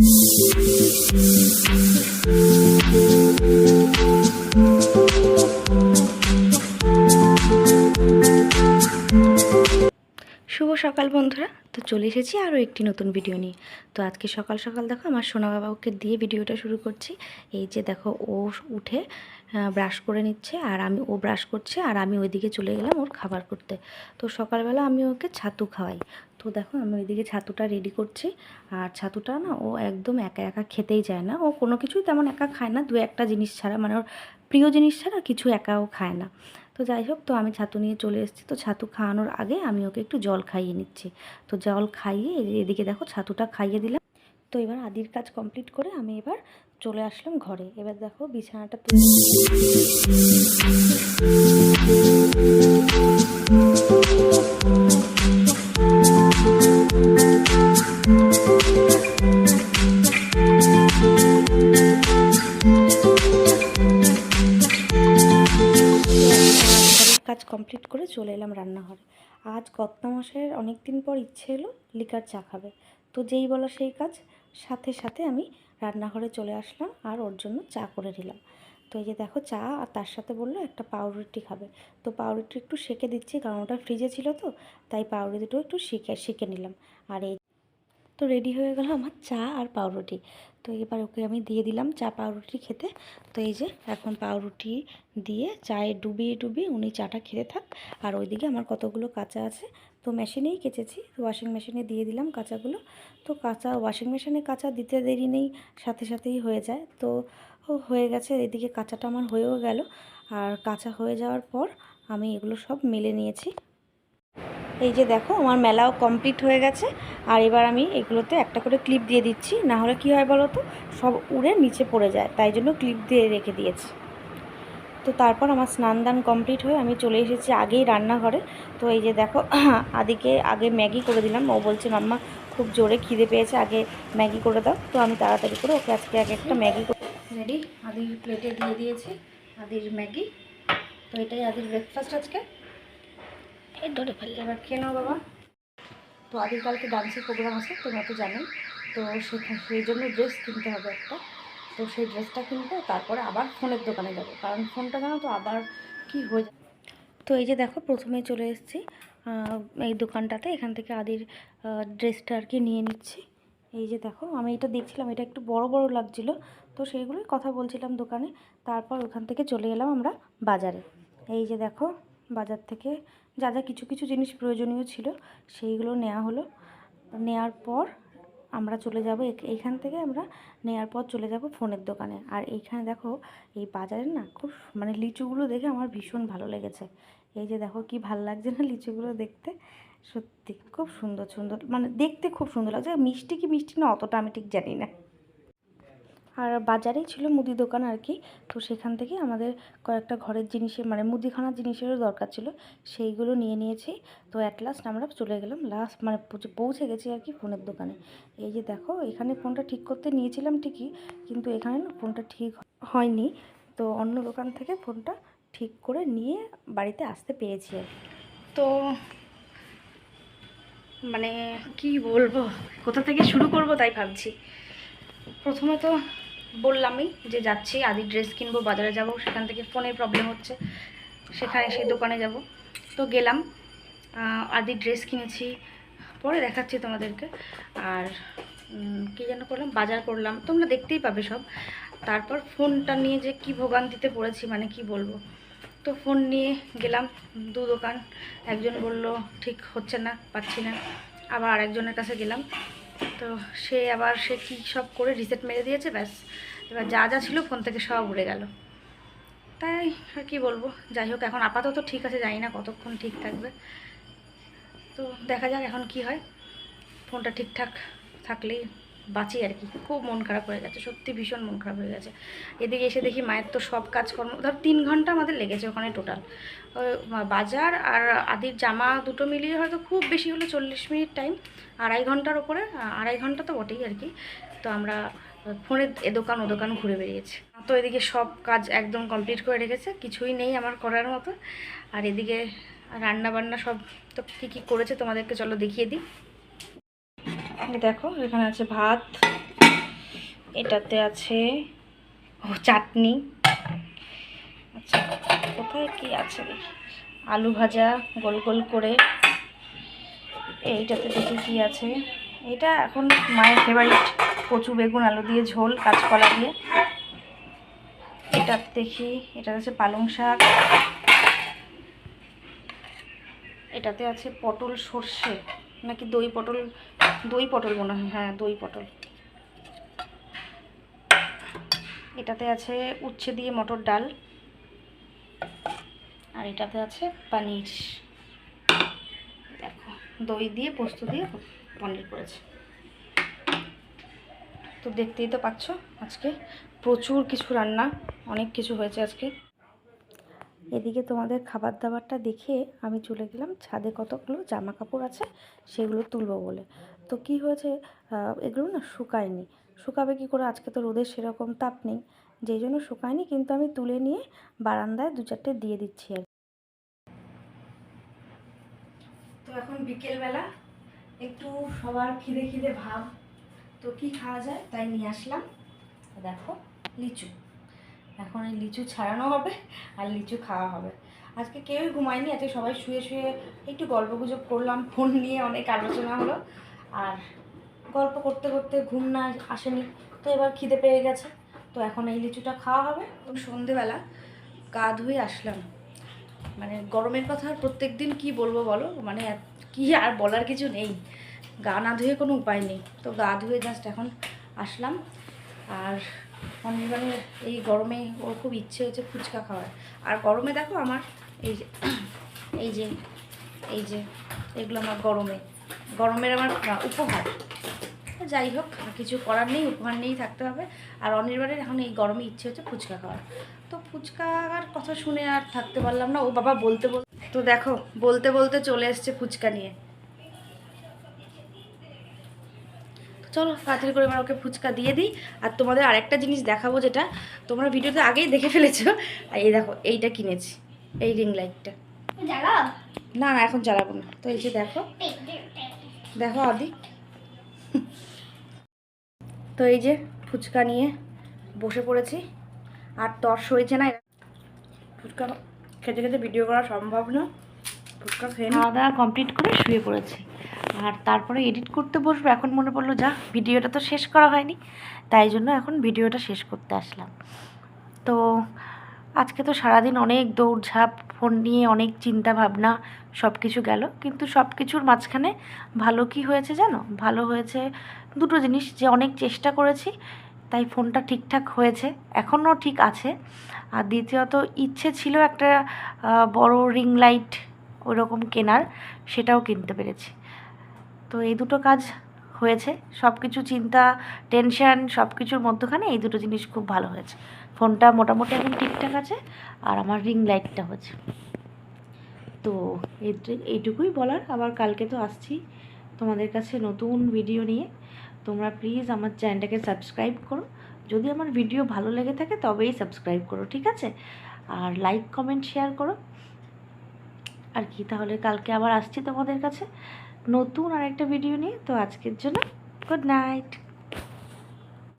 শুভ সকাল বন্ধুরা। তো চলে এসেছি আরও একটি নতুন ভিডিও নিয়ে। তো আজকে সকাল সকাল দেখো আমার সোনা বাবাকে দিয়ে ভিডিওটা শুরু করছি। এই যে দেখো ও উঠে ব্রাশ করে নিচ্ছে আর আমি, ও ব্রাশ করছে আর আমি ওইদিকে চলে গেলাম ওর খাবার করতে। তো সকালবেলা আমি ওকে ছাতু খাওয়াই। তো দেখো, আমি ওইদিকে ছাতুটা রেডি করছি। আর ছাতুটা না, ও একদম একা একা খেতেই যায় না। ও কোনো কিছুই তেমন একা খায় না, দু একটা জিনিস ছাড়া। মানে ওর প্রিয় জিনিস ছাড়া কিছু একাও খায় না। তো যাই হোক, তো আমি ছাতু নিয়ে চলে এসেছি। তো ছাতু খাওয়ানোর আগে আমি ওকে একটু জল খাইয়ে নিচ্ছি। তো জল খাইয়ে এদিকে দেখো, ছাতুটা খাইয়ে দিলাম। তো এবার আদির কাজ কমপ্লিট করে আমি এবার চলে আসলাম ঘরে। এবার দেখো, বিছানাটা তুলে কাজ কমপ্লিট করে চলে এলাম রান্নাঘরে। আজ কত্তা মাসের অনেক দিন পর ইচ্ছে এলো লিকার চা খাবে। তো যেই বলা সেই কাজ, সাথে সাথে আমি রান্নাঘরে চলে আসলাম আর ওর জন্য চা করে দিলাম তো এই যে দেখো চা আর তার সাথে বলল একটা পাউরুটি খাবে। তো পাউরুটি একটু সেকে দিচ্ছি, কারণ ওটা ফ্রিজে ছিল তো, তাই পাউরুটি দুটো একটু শিখে শিখে নিলাম। আর এই তো রেডি হয়ে গেল আমার চা আর পাউরুটি। তো এবার ওকে আমি দিয়ে দিলাম চা, পাউরুটি খেতে। তো এই যে এখন পাউরুটি দিয়ে চায়ে ডুবিয়ে ডুবিয়ে উনি চাটা খেতে থাক। আর ওইদিকে আমার কতগুলো কাঁচা আছে, তো মেশিনেই কেচেছি। ওয়াশিং মেশিনে দিয়ে দিলাম কাঁচাগুলো। তো কাঁচা ওয়াশিং মেশিনে কাঁচা দিতে দেরি নেই, সাথে সাথেই হয়ে যায়। তো হয়ে গেছে, এদিকে কাঁচাটা আমার হয়েও গেল। আর কাঁচা হয়ে যাওয়ার পর আমি এগুলো সব মেলে নিয়েছি। এই যে দেখো, আমার মেলাও কমপ্লিট হয়ে গেছে। আর এবার আমি এগুলোতে একটা করে ক্লিপ দিয়ে দিচ্ছি। না হলে কী হয় বলো তো? সব উড়ে নিচে পড়ে যায়। তাই জন্য ক্লিপ দিয়ে রেখে দিয়েছি। তো তারপর আমার স্নান দান কমপ্লিট হয়ে আমি চলে এসেছি আগেই রান্নাঘরে। তো এই যে দেখো, আদিকে আগে ম্যাগি করে দিলাম। ও বলছে, মাম্মা, খুব জোরে খিদে পেয়েছে, আগে ম্যাগি করে দাও। তো আমি তাড়াতাড়ি করে ওকে আজকে আগে একটা ম্যাগি রেডি আদির প্লেটে দিয়ে দিয়েছি আদির ম্যাগি। তো এটাই আদির ব্রেকফাস্ট আজকে। ধরে ফেললে এবার খেয়ে নাও বাবা। তো আদির কালকে ডান্সের প্রোগ্রাম আছে তোমরা তো জানোই। তো সেখানে সেই জন্য ড্রেস কিনতে হবে একটা। তো সেই ড্রেসটা কিনবো তারপরে আবার ফোনের দোকানে যাব। কারণ ফোনটা জানো তো আবার কি হয়ে যায়। তো এই যে দেখো প্রথমে চলে এসেছি। এই দোকানটাতে। এখান থেকে আদির ড্রেসটা আর কি নিয়ে নিচ্ছি। এই যে দেখো আমি এটা দেখছিলাম এটা একটু বড় বড় লাগছিল। তো সেইগুলোই কথা বলছিলাম দোকানে। তারপর ওখান থেকে চলে এলাম আমরা বাজারে। এই যে দেখো বাজার থেকে যা যা কিছু কিছু জিনিস প্রয়োজনীয় ছিল, সেইগুলো নেওয়া হলো। নেওয়ার পর আমরা চলে যাব এইখান থেকে আমরা নেওয়ার পর চলে যাব ফোনের দোকানে। আর এইখানে দেখো, এই বাজারে না খুব মানে লিচুগুলো দেখে আমার ভীষণ ভালো লেগেছে। এই যে দেখো কি ভালো লাগছে না লিচুগুলো দেখতে। সত্যি খুব সুন্দর সুন্দর মানে দেখতে খুব সুন্দর লাগছে। মিষ্টি কি মিষ্টি না, অতটা আমি ঠিক জানি না। আর বাজারেই ছিল মুদি দোকান আর কি। তো সেখান থেকে আমাদের কয়েকটা ঘরের জিনিসের মানে মুদিখানার জিনিসেরও দরকার ছিল, সেইগুলো নিয়ে নিয়েছি। তো অ্যাট লাস্ট আমরা চলে গেলাম লাস্ট মানে পৌঁছে- পৌঁছে গেছি আর কি ফোনের দোকানে। এই যে দেখো, এখানে ফোনটা ঠিক করতে নিয়েছিলাম ঠিকই, কিন্তু এখানে না ফোনটা ঠিক হয়নি। তো অন্য দোকান থেকে ফোনটা ঠিক করে নিয়ে বাড়িতে আসতে পেরেছি আর তো মানে কি বলব, কোথা থেকে শুরু করব তাই ভাবছি। প্রথমে তো বললামই যে যাচ্ছি, আদি ড্রেস কিনবো, বাজারে যাব, সেখান থেকে ফোনের প্রবলেম হচ্ছে, সেখানে সেই দোকানে যাব। তো গেলাম আদি ড্রেস কিনেছি, পরে দেখাচ্ছি তোমাদেরকে। আর কী যেন করলাম, বাজার করলাম, তোমরা দেখতেই পাবে সব। তারপর ফোনটা নিয়ে যে কি ভোগান্তিতে পড়েছি মানে কি বলব। তো ফোন নিয়ে গেলাম, দু দোকান, একজন বলল, ঠিক হচ্ছে না, পাচ্ছি না। আবার আরেকজনের কাছে গেলাম তো সে আবার, সে কী সব করে রিসেট মেরে দিয়েছে, ব্যাস। এবার যা যা ছিল ফোন থেকে সব উড়ে গেল। তাই আর কি বলব? যাই হোক, এখন আপাতত ঠিক আছে, জানি না কতক্ষণ ঠিক থাকবে। তো দেখা যাক এখন কি হয়। ফোনটা ঠিকঠাক থাকলেই বাঁচি আর কি। খুব মন খারাপ হয়ে গেছে, সত্যি ভীষণ মন খারাপ হয়ে গেছে। এদিকে এসে দেখি মায়ের তো সব কাজকর্ম, ধর তিন ঘণ্টা আমাদের লেগেছে ওখানে টোটাল বাজার আর আদির জামা দুটো মিলিয়ে হয়তো খুব বেশি হলো চল্লিশ মিনিট টাইম আড়াই ঘণ্টার ওপরে আড়াই ঘণ্টা তো বটেই আর কি। তো আমরা ফোনে এ দোকান ও দোকান ঘুরে বেরিয়েছি তো এদিকে সব কাজ একদম কমপ্লিট করে রেখেছে, কিছুই নেই আমার করার মতো। আর এদিকে রান্না বান্না সব তো কী কী করেছে তোমাদেরকে চলো দেখিয়ে দিই। দেখো, এখানে আছে ভাত, এটাতে আছে, ও, চাটনি। আচ্ছা কোথায় কি আছে? আলু ভাজা, গোল গোল করে। এইটাতে দেখি কি আছে। এটা এখন মায়ের ফেভারিট কচু, বেগুন, আলু দিয়ে ঝোল, কাঁচকলা দিয়ে। এটাতে দেখি এটা আছে পালং শাক। এটাতে আছে পটল সর্ষে। নাকি দই পটল দই পটল মনে হয় হ্যাঁ দই পটল। এটাতে আছে উচ্ছে দিয়ে মটর ডাল, আর এটাতে আছে পানির। দেখো, দই দিয়ে পোস্ত দিয়ে পনির করেছে। তো দেখতেই তো পাচ্ছ, আজকে প্রচুর কিছু রান্না, অনেক কিছু হয়েছে আজকে। এদিকে তোমাদের খাবার দাবারটা দেখে আমি চলে গেলাম। ছাদে কতগুলো জামা কাপড় আছে সেগুলো তুলবো বলে। তো কি হয়েছে এগুলো না শুকায়নি। শুকাবে কি করে? আজকে তো রোদের সেরকম তাপ নেই। যেই জন্য শুকায়নি, কিন্তু আমি তুলে নিয়ে বারান্দায় দু চারটে দিয়ে দিচ্ছি আর। তো এখন বিকেলবেলা, একটু সবার খিদে খিদে ভাব। তো কি খাওয়া যায় তাই নিয়ে আসলাম। দেখো, লিচু। এখন এই লিচু ছাড়ানো হবে আর লিচু খাওয়া হবে। আজকে কেউই ঘুমায়নি, আজকে সবাই শুয়ে শুয়ে একটু গল্প গুজব করলাম, ফোন নিয়ে অনেক আলোচনা হলো। আর গল্প করতে করতে ঘুম না আসেনি, তো এবার খিদে পেয়ে গেছে। তো এখন এই লিচুটা খাওয়া হবে। তো সন্ধেবেলা গা ধুয়ে আসলাম। মানে গরমের কথা প্রত্যেক দিন কী বলব বলো? মানে কি আর বলার কিছু নেই। গা না ধুয়ে কোনো উপায় নেই। তো গা ধুয়ে জাস্ট এখন আসলাম। আর অনির্বাণের এই গরমে ওর খুব ইচ্ছে হচ্ছে ফুচকা খাওয়ার। আর গরমে দেখো আমার এই যে এই যে এই যে, এগুলো আমার গরমে। গরমের আমার উপহার। যাই হোক কিছু করার নেই, উপহার নিয়েই থাকতে হবে। আর অনির্বাণের এখন এই গরমে ইচ্ছে হচ্ছে ফুচকা খাওয়ার। তো ফুচকার কথা শুনে আর থাকতে পারলাম না। ও বাবা বলতে বলতে তো দেখো, বলতে বলতে চলে এসছে ফুচকা নিয়ে তো চলো তাড়াতাড়ি করে এবার ওকে ফুচকা দিয়ে দিই। আর তোমাদের আরেকটা জিনিস দেখাবো যেটা তোমরা ভিডিওতে আগেই দেখে ফেলেছো। আর এই দেখো এইটা কিনেছি এই রিং লাইটটা না না এখন চালাবো না। তো এই যে দেখো দেখো আদি। তো এই যে ফুচকা নিয়ে বসে পড়েছি আর তর্স হয়েছে না। ফুচকা খেতে খেতে ভিডিও করা সম্ভব না। খাওয়া দাওয়া কমপ্লিট করে শুয়ে পড়েছি। আর তারপরে এডিট করতে বসবো, এখন মনে পড়ল, যা ভিডিওটা তো শেষ করা হয়নি। তাই জন্য এখন ভিডিওটা শেষ করতে আসলাম। তো আজকে তো সারাদিন অনেক দৌড়ঝাঁপ ফোন নিয়ে অনেক চিন্তা ভাবনা সব কিছু গেল। কিন্তু সব কিছুর মাঝখানে ভালো কি হয়েছে জানো? ভালো হয়েছে দুটো জিনিস যে অনেক চেষ্টা করেছি, তাই ফোনটা ঠিকঠাক হয়েছে, এখনও ঠিক আছে। আর দ্বিতীয়ত, ইচ্ছে ছিল একটা বড় রিং লাইট ওরকম কেনার, সেটাও কিনতে পেরেছি। তো এই দুটো কাজ হয়েছে। সব কিছু চিন্তা, টেনশন সব কিছুর মধ্যখানে এই দুটো জিনিস খুব ভালো হয়েছে। ফোনটা মোটামুটি এখন ঠিকঠাক আছে আর আমার রিং লাইটটা হয়েছে। তো এইট- এইটুকুই বলার। আবার কালকে তো আসছি তোমাদের কাছে নতুন ভিডিও নিয়ে। তোমরা প্লিজ আমার চ্যানেলটাকে সাবস্ক্রাইব করো। যদি আমার ভিডিও ভালো লেগে থাকে তবেই সাবস্ক্রাইব করো, ঠিক আছে? আর লাইক, কমেন্ট, শেয়ার করো। আর কি, তাহলে কালকে আবার আসছি তোমাদের কাছে নতুন আর একটা ভিডিও নিয়ে। তো আজকের জন্য গুড নাইট